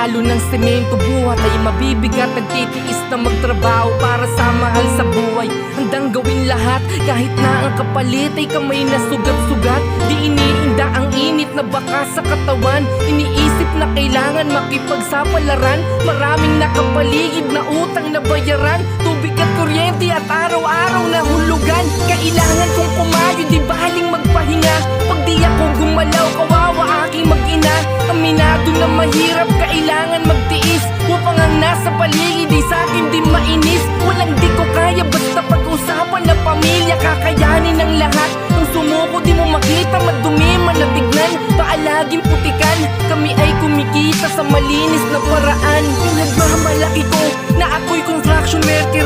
Halo ng semento buhat ay mabibigat Nagtitiis na magtrabaho para sa mahal sa buhay. Handang gawin lahat kahit na ang kapalit ay kamay na sugat-sugat. Di iniinda ang init na baka sa katawan. Iniisip na kailangan makipagsapalaran. Maraming nakapaligid na utang na bayaran. Tubig at nasa paligid di sa akin di mainis. Walang di ko kaya basta pag-usapan na pamilya. Kakayanin ng lahat. Ang sumuko di mo makita madumi manatignan Paalaging putikan Kami ay kumikita sa malinis na paraan. Pinagmamalaki ko na ako'y construction worker